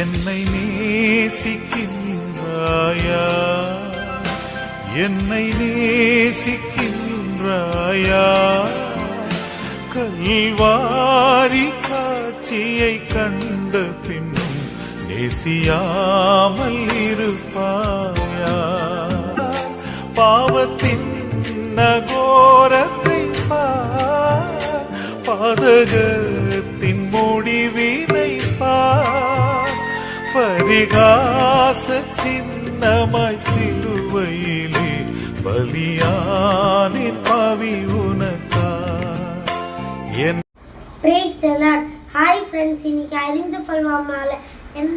என்னை நேசிக்கின்றாயா? என்னை நேசிக்கின்றாயா? கல்வாரி காட்சியை கண்ட பின்னும் நேசியாமல் இருப்பாயா? பாவத்தின் நகோரத்தை பாதகர் பரிகாச சின்னமாய் சிலுவையிலே பலியானின் பவி உனக்கா என் ஹாய் ஃப்ரெண்ட்ஸ் இன்னைக்கு அறிந்து கொள்வாமால என்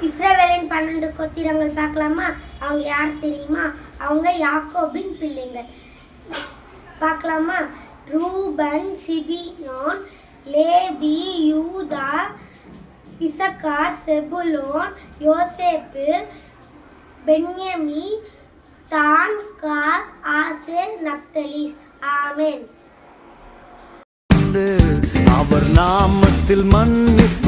இஸ்ரவேலின் பன்னெண்டு கோத்திரங்கள் பார்க்கலாமா? அவங்க யார் தெரியுமா? அவங்க யாக்கோபின் பிள்ளைங்கள் பார்க்கலாமா? ரூபன் சிபியோன் லேபி யூதா இசக்கார் செபுலோன் யோசேப்பு பென்யமி தான் காத் ஆசேர் நப்தலிஸ். ஆமேன். அவர் நாமத்தில் மன்னிப்பு